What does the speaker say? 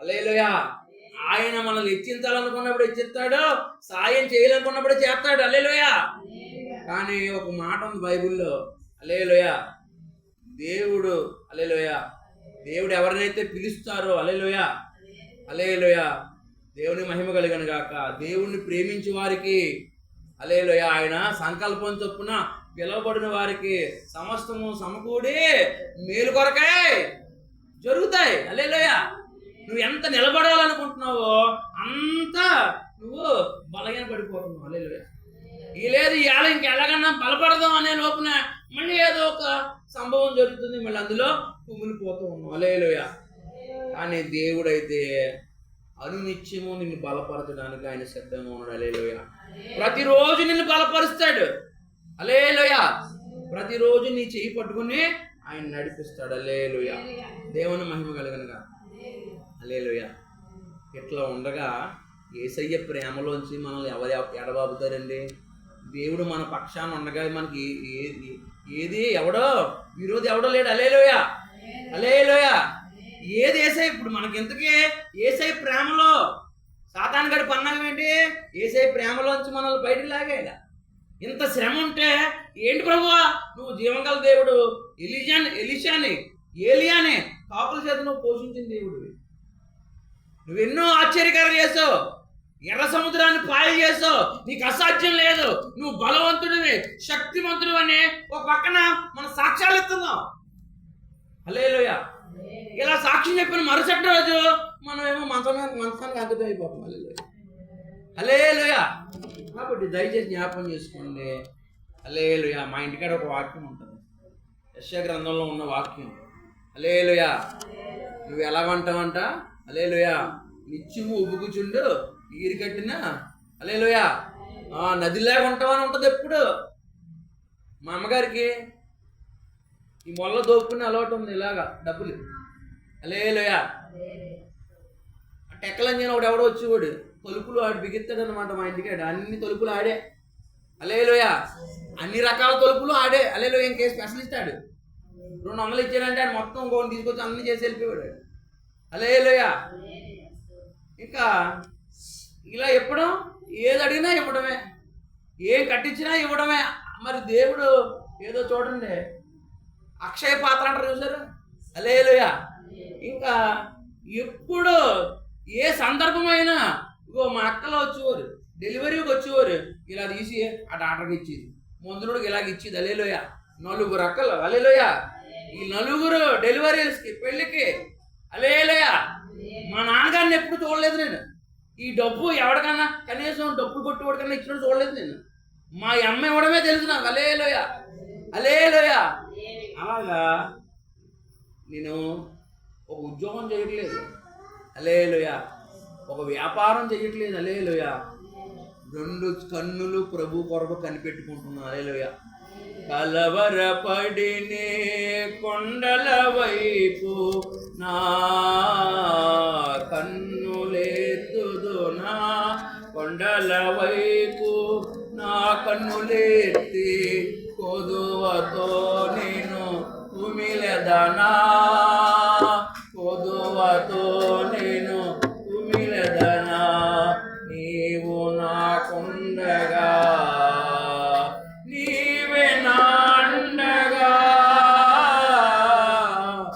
Alleluia ఆయన మనల్ని హెచ్చించాలనుకున్నప్పుడు హెచ్చిస్తాడు సాయం చేయాలనుకున్నప్పుడు చేస్తాడు. అలేలుయా కానీ ఒక మాట ఉంది బైబిల్లో. అలేలుయా దేవుడు అలేలుయా దేవుడు ఎవరినైతే పిలుస్తారో అలేలుయా అలేలుయా దేవుని మహిమ కలిగను గాక. దేవుణ్ణి ప్రేమించే వారికి అలేలుయ ఆయన సంకల్పం చొప్పున పిలువబడిన వారికి సమస్తము సమకూడి మేలు కొరకే జరుగుతాయి. అలేలుయ నువ్వు ఎంత నిలబడాలనుకుంటున్నావో అంత నువ్వు బలహీన పడిపోతున్నావు. అలేలుయ ఈ లేదు ఇవాళ ఇంకెలాగన్నా బలపడదాం అనే లోపున మళ్ళీ ఏదో ఒక సంభవం జరుగుతుంది. మళ్ళీ అందులో కుమిలిపోతూ ఉన్నావు అలేలుయ కానీ దేవుడైతే అనునిత్యము నిన్ను బలపరచడానికి ఆయన సిద్ధంగా ఉన్నాడు. అలేలోయ ప్రతిరోజు నిన్ను బలపరుస్తాడు. అలేలోయ ప్రతిరోజు నీ చేయి పట్టుకుని ఆయన నడిపిస్తాడు. అలేలుయ దేవుని మహిమ కలిగనగా. అలేలుయ ఇట్లా ఉండగా ఏసయ్య ప్రేమలోంచి మనల్ని ఎవరు ఎడబాబుతారండి దేవుడు మన పక్షాన ఉండగా మనకి ఏది ఏది ఎవడో విరోధి ఎవడో లేడు. అలేలోయ అలేలోయ ఏది ఏసై ఇప్పుడు మనకి ఎందుకే ఏసై ప్రేమలో. సాతాన్ గడి పన్నాగం ఏంటి? ఏసై ప్రేమలోంచి మనల్ని బయట లాగాడు ఇంత శ్రమ ఉంటే ఏంటి ప్రభువా? నువ్వు జీవంగల దేవుడు. ఎలిజాన్ ఎలిషాని ఏలియాని కాపుల చేత నువ్వు పోషించిన దేవుడివి. నువ్వు ఎన్నో ఆశ్చర్యకారం చేసావు. ఎర్ర సముద్రాన్ని పాయ చేసావు. నీకు అసాధ్యం లేదు. నువ్వు బలవంతుడివి శక్తివంతుడు అని ఒక పక్కన మన సాక్ష్యాలు ఇస్తున్నాం హలేలుయ ఇలా సాక్ష్యం చెప్పిన మరుసటి రోజు మనం ఏమో మంచం మంచానికి అంకితం అయిపోతాం. హలేలుయ హలేలుయ కాబట్టి దయచేసి జ్ఞాపకం చేసుకోండి. హలేలుయ మా ఇంటికాడ ఒక వాక్యం ఉంటుంది. యశ గ్రంథంలో ఉన్న వాక్యం. హలేలుయ నువ్వు ఎలాగంటావంట అలేలుయ నిత్యము ఉబుకుచుండు ఈరి కట్టిన అలేలుయ నదిలాగా ఉంటామని ఉంటుంది ఎప్పుడు? మా అమ్మగారికి. ఈ మొల్ల దోపుకుని అలవాటు ఉంది ఇలాగా డబ్బులు. అలేలుయ టెక్కలంజన ఒకడు ఎవడో వచ్చేవాడు. తలుపులు ఆడు బిగిస్తాడు అనమాట మా ఇంటికాడ అన్ని తలుపులు ఆడే. అలేలోయ అన్ని రకాల తలుపులు ఆడే. అలేలో ఇంకే స్పెషలిస్ట్ ఆడు? రెండు వందలు ఇచ్చాడంటే ఆయన మొత్తం ఇంకోటి తీసుకొచ్చి అన్ని చేసి వెళ్ళిపోయాడు అలేలోయ ఇంకా ఇలా ఇవ్వడం ఏది అడిగినా ఇవ్వడమే. ఏం కట్టించినా ఇవ్వడమే. మరి దేవుడు ఏదో చూడండి అక్షయ పాత్ర అంటారు చూసారు? అలేలుయ ఇంకా ఎప్పుడు ఏ సందర్భమైనా ఇగో మా అక్కలో వచ్చేవారు డెలివరీకి వచ్చేవారు ఇలా తీసి ఆ డాక్టర్కి ఇచ్చేది. మందులోకి ఇలాగ ఇచ్చేది అలేలోయ నలుగురు అక్కలు అలేలోయ ఈ నలుగురు డెలివరీస్కి పెళ్ళికి అలేలేయా మా నాన్నగారిని ఎప్పుడు చూడలేదు నేను. ఈ డబ్బు ఎవరికన్నా కనీసం డబ్బులు కొట్టుకోవడికన్నా ఇచ్చినట్టు చూడలేదు నేను. మా అమ్మ ఇవ్వడమే తెలుసు నాకు. అలేలోయ అలేలోయ అలాగా? నేను ఒక ఉద్యోగం చేయట్లేదు. అలేలోయ ఒక వ్యాపారం చేయట్లేదు. అలేలోయ రెండు కన్నులు ప్రభు కొరకు కనిపెట్టుకుంటున్నాను. అలేలోయ కలవరపడినే కొండల వైపు నా కన్నులేతుదు నా కొండల వైపు నా కన్నులేతి కొదువతో నేను కుమిలెదనా